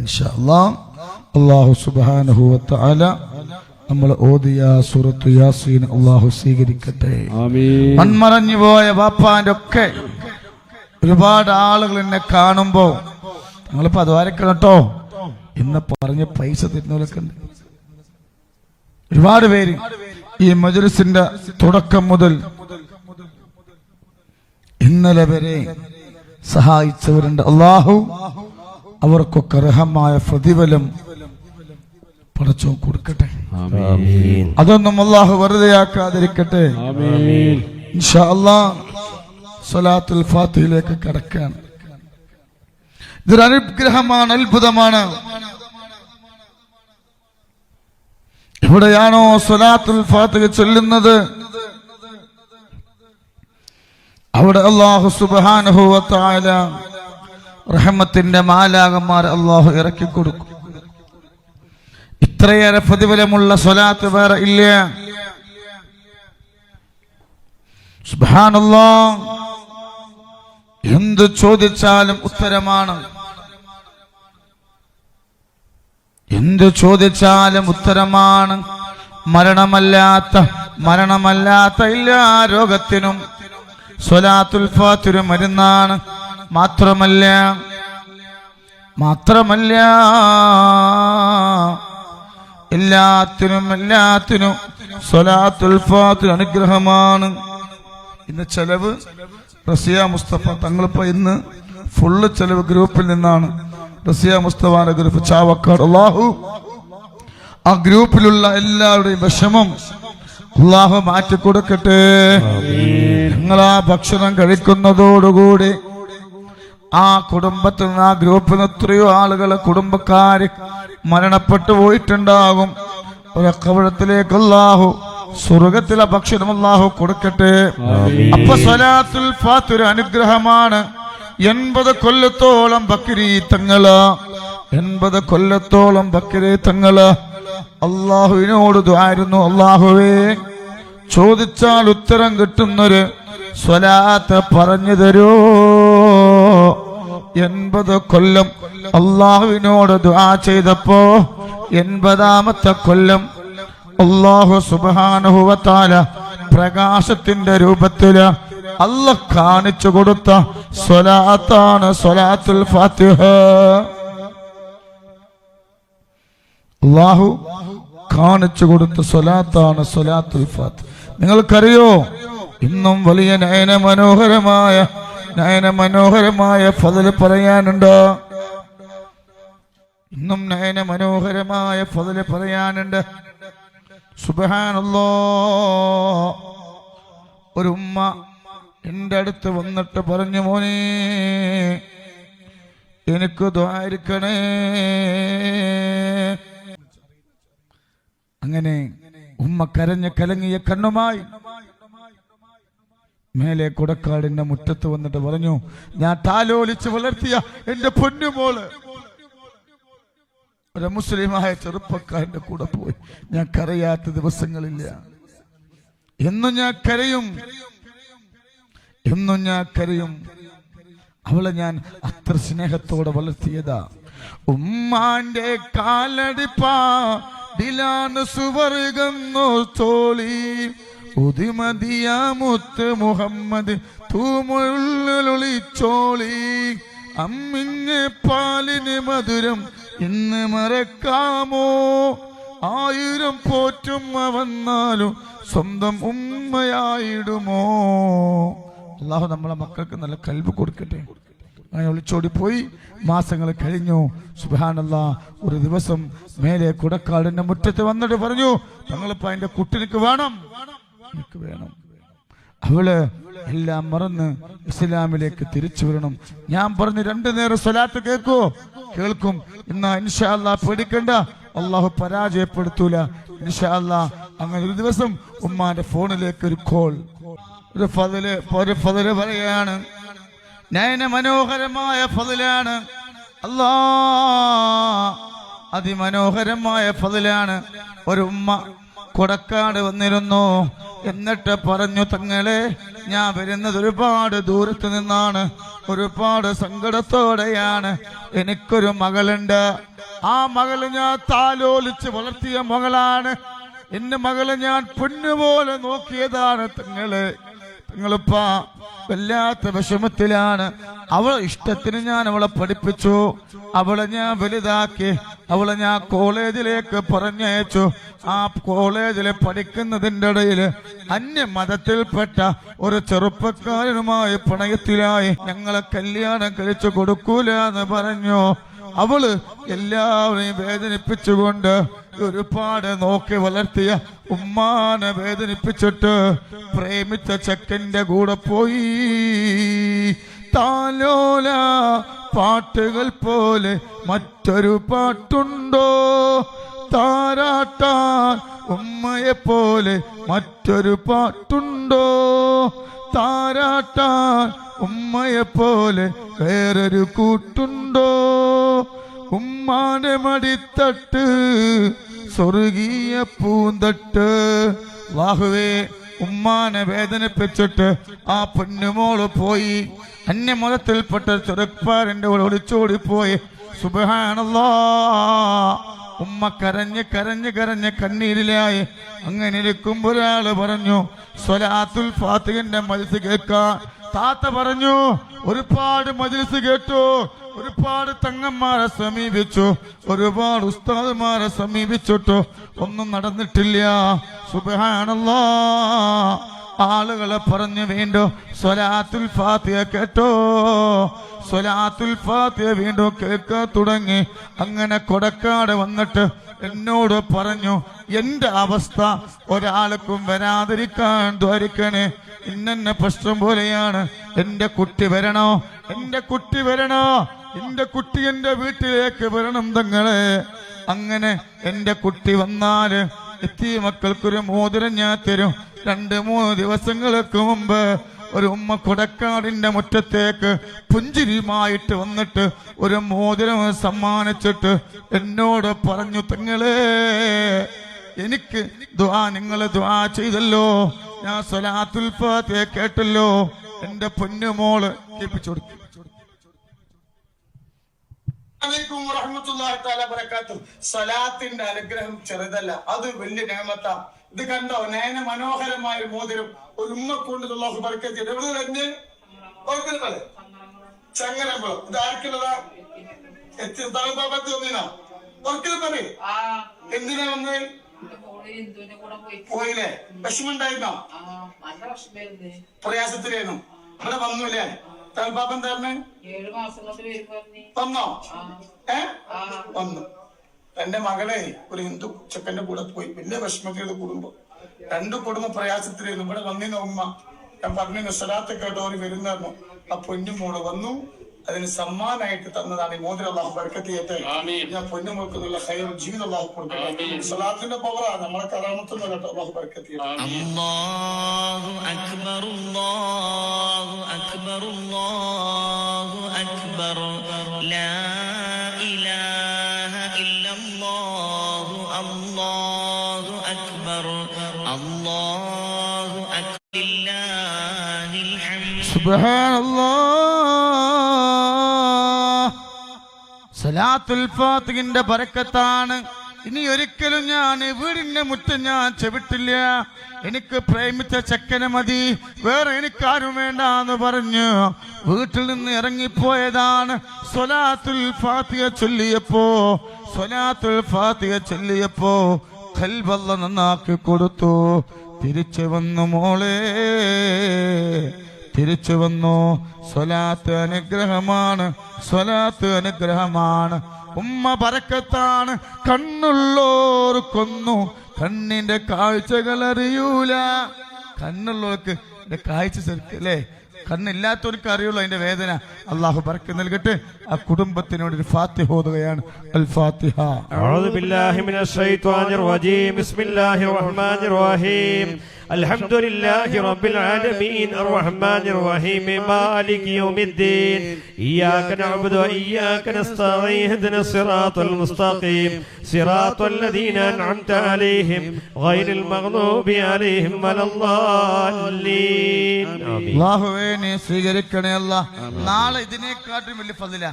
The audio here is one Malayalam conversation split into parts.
ഇൻഷാ അല്ലാ അള്ളാഹു സുബ്ഹാനഹു വതആല നമ്മൾ ഓതിയ സുറത്ത് യാസീൻ അള്ളാഹു സ്വീകരിക്കട്ടെ. മൺമറഞ്ഞു പോയ ബാപ്പാന്റെ ഒക്കെ ഒരുപാട് ആളുകൾ എന്നെ കാണുമ്പോ നിങ്ങളിപ്പോ അതുവരക്കണം കേട്ടോ. ഇന്ന് പറഞ്ഞ പൈസ തരുന്നവരൊക്കെ ഉണ്ട്. ഒരുപാട് പേര് ഈ മജുലിസിന്റെ തുടക്കം മുതൽ ഇന്നലെ വരെ സഹായിച്ചവരുണ്ട് അള്ളാഹു അവർക്കൊക്കെ അർഹമായ പ്രതിഫലം പടച്ചോ കൊടുക്കട്ടെ. അതൊന്നും അള്ളാഹു വെറുതെ ആക്കാതിരിക്കട്ടെ സ്വലാത്തുൽ ഫാത്തിഹിലേക്ക് കടക്കാണ്. ഇതൊരു അനുഗ്രഹമാണ് അത്ഭുതമാണ്. എവിടെയാണോ സലാത്തുൽ ഫാത്തിഹ ചൊല്ലുന്നത്? അവിടെ അള്ളാഹു തആല റഹ്മത്തിന്റെ മാലാകന്മാർ അള്ളാഹു ഇറക്കി കൊടുക്കും. ഇത്രയേറെ പ്രതിഫലമുള്ള സ്വലാത്ത് വേറെ ഇല്ല. സുബ്ഹാനല്ലാ. എന്ത് ചോദിച്ചാലും ഉത്തരമാണ്. എന്ത് ചോദിച്ചാലും ഉത്തരമാണ്. മരണമല്ലാത്ത മരണമല്ലാത്ത എല്ലാ രോഗത്തിനും സ്വലാത്തുൽ ഫാത്തിരു മരുന്നാണ്. മാത്രമല്ല മാത്രമല്ല എല്ലാത്തിനും എല്ലാത്തിനും സ്വലാത്തുൽ ഫാത്തിൽ അനുഗ്രഹമാണ്. ഇന്ന് ചെലവ് റസിയ മുസ്തഫ തങ്ങളിപ്പോ ഇന്ന് ഫുള്ള് ചെലവ് ഗ്രൂപ്പിൽ നിന്നാണ്. റസിയ മുസ്തഫാന്റെ ഗ്രൂപ്പ് ചാവക്കാട്. അള്ളാഹു ആ ഗ്രൂപ്പിലുള്ള എല്ലാവരുടെയും വിഷമം അള്ളാഹു മാറ്റിക്കൊടുക്കട്ടെ. നിങ്ങൾ ആ ഭക്ഷണം കഴിക്കുന്നതോടുകൂടി ആ കുടുംബത്തിൽ നിന്ന് ആ ഗ്രൂപ്പിൽ നിന്ന് എത്രയോ ആളുകളെ കുടുംബക്കാര് മരണപ്പെട്ടു പോയിട്ടുണ്ടാകും. ഒരു കവഴത്തിലേക്ക് അല്ലാഹു സ്വർഗത്തിലെ ഭക്ഷണം അല്ലാഹു കൊടുക്കട്ടെ. അപ്പൊ സ്വലാത്തുൽ ഫാത്തൊരു അനുഗ്രഹമാണ്. എൺപത് കൊല്ലത്തോളം ബക്രീത്തങ്ങൾ എൺപത് കൊല്ലത്തോളം ബക്രീത്തങ്ങൾ അള്ളാഹുവിനോട് ആയിരുന്നു. അള്ളാഹുവേ ചോദിച്ചാൽ ഉത്തരം കിട്ടുന്നൊരു സ്വലാത്ത് പറഞ്ഞു തരൂ. എൺപത് കൊല്ലം അള്ളാഹുവിനോട് ദുആ ചെയ്തപ്പോ എൺപതാമത്തെ കൊല്ലം അള്ളാഹു സുബാനുഭവത്താല പ്രകാശത്തിന്റെ രൂപത്തിൽ അല്ല കാണിച്ചു കൊടുത്ത സ്വലാത്താണ് സ്വലാത്തുൽ ഫാത്തിഹ. അള്ളാഹു കാണിച്ചു കൊടുത്ത സ്വലാത്താണ് സ്വലാത്തുൽ ഫാത്തിഹ. നിങ്ങൾക്കറിയോ? ഇന്നും വലിയ നയന മനോഹരമായ നയന മനോഹരമായ ഫതിൽ പറയാനുണ്ട്. ഇന്നും നയന മനോഹരമായ ഫതിൽ പറയാനുണ്ട്. സുബഹാനല്ലോ. ഒരു ഉമ്മ എന്റെ അടുത്ത് വന്നിട്ട് പറഞ്ഞു മോനെ എനിക്ക് ദ്വാരിക്കണേ അങ്ങനെ ഉമ്മ കരഞ്ഞ കലങ്ങിയ കണ്ണുമായി മേലെ കുടക്കാടിന്റെ മുറ്റത്ത് വന്നിട്ട് പറഞ്ഞു ഞാൻ താലോലിച്ച് വളർത്തിയ എന്റെ പൊന്നുമോൾ. ഒരു മുസ്ലിമായ ചെറുപ്പക്കാരന്റെ കൂടെ പോയി. ഞാൻ കരയാത്ത ദിവസങ്ങളില്ല. എന്നും ഞാൻ കരയും. എന്നും ഞാൻ കരയും. അവളെ ഞാൻ അത്ര സ്നേഹത്തോടെ വളർത്തിയതാ. ഉമ്മാന്റെ കാലടിപ്പാടിലാണ് നോ തോളി ഉദിമതിയ മുത്ത് മുഹമ്മദ് തൂമുള്ളിച്ചോളി അമ്മിഞ്ഞ് പാലിന് മധുരം ഇന്ന് മറക്കാമോ? ആയിരം പോറ്റും അവന്നാലും സ്വന്തം ഉമ്മയായിടുമോ? അള്ളാഹു നമ്മളെ മക്കൾക്ക് നല്ല കൽവ് കൊടുക്കട്ടെ. അങ്ങനെ ഒളിച്ചോടി പോയി. മാസങ്ങൾ കഴിഞ്ഞു. സുബാനല്ല ഒരു ദിവസം മേലെ കുടക്കാടിന്റെ മുറ്റത്ത് വന്നിട്ട് പറഞ്ഞു തങ്ങളിപ്പോ അതിന്റെ കുട്ടിനിക്ക് വേണം. എനിക്ക് വേണം. അവൾ എല്ലാം മറന്ന് ഇസ്ലാമിലേക്ക് തിരിച്ചു വരണം. ഞാൻ പറഞ്ഞു രണ്ടു നേരം സ്വലാത്ത് കേൾക്കൂ. കേൾക്കും. എന്നാ ഇൻഷാല്ല പേടിക്കണ്ട. അള്ളാഹു പരാജയപ്പെടുത്തൂല. ഇൻഷാല്ല അങ്ങനെ ഒരു ദിവസം ഉമ്മാന്റെ ഫോണിലേക്ക് ഒരു കോൾ. ഒരു ഫതിൽ ഒരു ഫതിൽ പറയാണ് നയന മനോഹരമായ ഫതിലാണ്. അല്ലാ അതിമനോഹരമായ ഫതിലാണ്. ഒരു ഉമ്മ കൊടക്കാട് വന്നിരുന്നു. എന്നിട്ട് പറഞ്ഞു തങ്ങളെ ഞാൻ വരുന്നത് ഒരുപാട് ദൂരത്ത് നിന്നാണ്. ഒരുപാട് സങ്കടത്തോടെയാണ്. എനിക്കൊരു മകളുണ്ട്. ആ മകൾ ഞാൻ താലോലിച്ച് വളർത്തിയ മകളാണ്. എന്റെ മകളെ ഞാൻ പൊന്നുപോലെ നോക്കിയതാണ് തങ്ങൾ. തങ്ങളിപ്പ വല്ലാത്ത വിഷമത്തിലാണ്. അവളെ ഇഷ്ടത്തിന് ഞാൻ അവളെ പഠിപ്പിച്ചു. അവളെ ഞാൻ വലുതാക്കി. അവളെ ഞാൻ കോളേജിലേക്ക് പറഞ്ഞയച്ചു. ആ കോളേജിൽ പഠിക്കുന്നതിന്റെ ഇടയിൽ അന്യ മതത്തിൽപ്പെട്ട ഒരു ചെറുപ്പക്കാരനുമായി പ്രണയത്തിലായി. ഞങ്ങളെ കല്യാണം കഴിച്ചു കൊടുക്കൂല എന്ന് പറഞ്ഞു. അവൾ എല്ലാവരെയും വേദനിപ്പിച്ചുകൊണ്ട് ഒരുപാട് നോക്കി വളർത്തിയ ഉമ്മാനെ വേദനിപ്പിച്ചിട്ട് പ്രേമിച്ച ചെക്കന്റെ കൂടെ പോയി. താലോല പാട്ടുകൾ പോലെ മറ്റൊരു പാട്ടുണ്ടോ? താരാട്ടാൻ ഉമ്മയെ പോലെ മറ്റൊരു പാട്ടുണ്ടോ? താരാട്ടാൻ ഉമ്മയെ പോലെ വേറൊരു കൂട്ടുണ്ടോ? ഉമ്മാന്റെ മടിത്തട്ട് സ്വർഗീയ പൂന്തട്ട്. വാഹുവേ ഉമ്മാനെ വേദനിപ്പിച്ചിട്ട് ആ പൊന്നുമോൾ പോയി. അന്യമതത്തിൽപ്പെട്ട ചെറുപ്പാരന്റെ കൂടെ ഒളിച്ചോടിപ്പോയി. സുബഹാണല്ലോ ഉമ്മ കരഞ്ഞ് കരഞ്ഞ് കരഞ്ഞ് കണ്ണീരിലായി. അങ്ങനെ ഇരിക്കുമ്പോൾ ഒരാൾ പറഞ്ഞു സ്വലാത്തുൽ ഫാത്തിഹിന്റെ മത്സ്യ കേൾക്കാൻ താത്ത പറഞ്ഞു ഒരുപാട് മജിലിസ് കേട്ടു ഒരുപാട് തങ്ങന്മാരെ സമീപിച്ചു ഒരുപാട് ഉസ്താദ്മാരെ സമീപിച്ചിട്ടു. ഒന്നും നടന്നിട്ടില്ല. സുബഹാനല്ലാ. ആളുകളെ പറഞ്ഞു വീണ്ടും സ്വലാത്തുൽ ഫാത്തിയ കേട്ടോ. സ്വലാത്തുൽ ഫാത്തിയ വീണ്ടും കേൾക്കാൻ തുടങ്ങി. അങ്ങനെ കൊടക്കാട് വന്നിട്ട് എന്നോട് പറഞ്ഞു എന്റെ അവസ്ഥ ഒരാൾക്കും വരാതിരിക്കാൻ ദ്വാരിക്കണേ. ഇന്നെ പ്രശ്നം പോലെയാണ്. എന്റെ കുട്ടി വരണോ? എന്റെ കുട്ടി വരണോ? എന്റെ കുട്ടി എന്റെ വീട്ടിലേക്ക് വരണം തങ്ങളെ. അങ്ങനെ എന്റെ കുട്ടി വന്നാൽ എത്തിയ മക്കൾക്കൊരു മോതിരം ഞാൻ തരും. രണ്ട് മൂന്ന് ദിവസങ്ങൾക്ക് മുമ്പ് ഒരു ഉമ്മ കൊടക്കാടിന്റെ മുറ്റത്തേക്ക് പുഞ്ചിരിയുമായിട്ട് വന്നിട്ട് ഒരു മോതിരം സമ്മാനിച്ചിട്ട് എന്നോട് പറഞ്ഞു തങ്ങളെ എനിക്ക് ദ്വാ നിങ്ങൾ ദ്വാ ചെയ്തല്ലോ. ഞാൻ സ്വലാത്തുൽ ഫാത്തിഹ കേട്ടല്ലോ. എന്റെ പൊന്നുമോൾ കേൾപ്പിച്ചു കൊടുക്കും. അലൈക്കും വറഹ്മത്തുള്ളാഹി തആല ബറകാതുഹു സലാത്തിന്റെ അനുഗ്രഹം ചെറുതല്ല അത് വലിയ നിയമത്താ ഇത് കണ്ടോ? നയന മനോഹരമായ മോതിരം. ഒരു ഉമ്മ കൊണ്ട് അള്ളാഹു ബർക്കത്ത്. എവിടെ തന്നെ ഇത് ആർക്കുള്ളതാ? എത്തി വന്നിനാ ഓർക്കുന്നത് പറയേ. ആ. എന്തിനാ വന്ന്? പോയില്ലേ വിഷമുണ്ടായിരുന്നോ? പ്രയാസത്തിലായിരുന്നു. ഇവിടെ വന്നുല്ലേ? തൽപാപം തരണേ വന്നോ? ഏ? വന്നു. എന്റെ മകളെ ഒരു ഹിന്ദു ചെക്കന്റെ കൂടെ പോയി. പിന്നെ വിഷമത്തിലത് കുടുംബം രണ്ടു കുടുംബ പ്രയാസത്തിലായിരുന്നു. ഇവിടെ വന്നിരുന്ന ഉമ്മ ഞാൻ പറഞ്ഞു സ്വലാത്ത് കേട്ടോ ഒരു വരുന്നു ആ പൊന്നു മോൾ വന്നു. അതിന് സമ്മാനായിട്ട് തന്നതാണ്. ഈ മോതിരം അള്ളാഹു ബർക്കത്ത് ചെയ്യട്ടെ. ഞാൻ പൊന്നു മോൾക്കുന്നുള്ള ഹൈർ ജീവിതം അള്ളാഹു കൊടുക്കട്ടെ സ്വലാത്തിന്റെ പവറാണ് നമ്മളെ കലാമത്തൊന്നും കേട്ടോ അള്ളാഹു ബർക്കത്ത് ചെയ്യട്ടെ. സലാത്തുൽ ഫാത്തിഹിന്റെ ബരക്കത്താണ്. ഇനി ഒരിക്കലും ഞാൻ വീടിന്റെ മുറ്റം ഞാൻ ചെവിട്ടില്ല. എനിക്ക് പ്രേമിച്ച ചെക്കനെ മതി. വേറെ എനിക്കാരും വേണ്ട എന്ന് പറഞ്ഞു. വീട്ടിൽ നിന്ന് ഇറങ്ങിപ്പോയതാണ് സ്വലാത്തുൽ ഫാത്തിഹ ചൊല്ലിയപ്പോ. സ്വലാത്തുൽ ഫാത്തിഹ ചൊല്ലിയപ്പോ കൽവല്ല നന്നാക്കി കൊടുത്തു. തിരിച്ചു വന്നു മോളെ. തിരിച്ചു വന്നു. സ്വലാത്ത് അനുഗ്രഹമാണ്. സ്വലാത്ത് അനുഗ്രഹമാണ്. ഉമ്മ പരക്കത്താണ് കണ്ണുള്ളോർ കൊന്നു. കണ്ണിന്റെ കാഴ്ചകൾ അറിയൂല. കണ്ണുള്ളവർക്ക് കാഴ്ച ചെറുക്കല്ലേ കണ്ണില്ലാത്തവർക്ക് അറിയുള്ളൂ അതിന്റെ വേദന. അള്ളാഹു പറക്കി നൽകട്ടെ. ആ കുടുംബത്തിനോട് ഒരു ഫാത്തിഹ ഓതുകയാണ്. അൽ ഫാത്തിഹ. ബില്ലാഹി റജീം ബിസ്മില്ലാഹിർ റഹ്മാനിർ റഹീം. الحمد لله رب العالمين الرحمن الرحيم مالك يوم الدين إياك نعبد وإياك نستعين اهدنا الصراط المستقيم صراط الذين أنعمت عليهم غير المغضوب عليهم ولا الضالين آمين അള്ളാഹുവേ നീ സ്വീകരിക്കണേ അല്ല നാളെ ഇതിനെക്കാട്ടും വലിയ ഫതില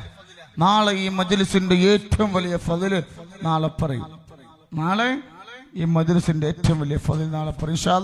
നാളെ ഈ മജ്ലിസിന്റെ ഏറ്റവും വലിയ ഫതില് നാളെ പറയും നാളെ ഈ മജ്ലിസിന്റെ ഏറ്റവും വലിയ ഫതിൽ നാളെ പറയും ഇൻഷാ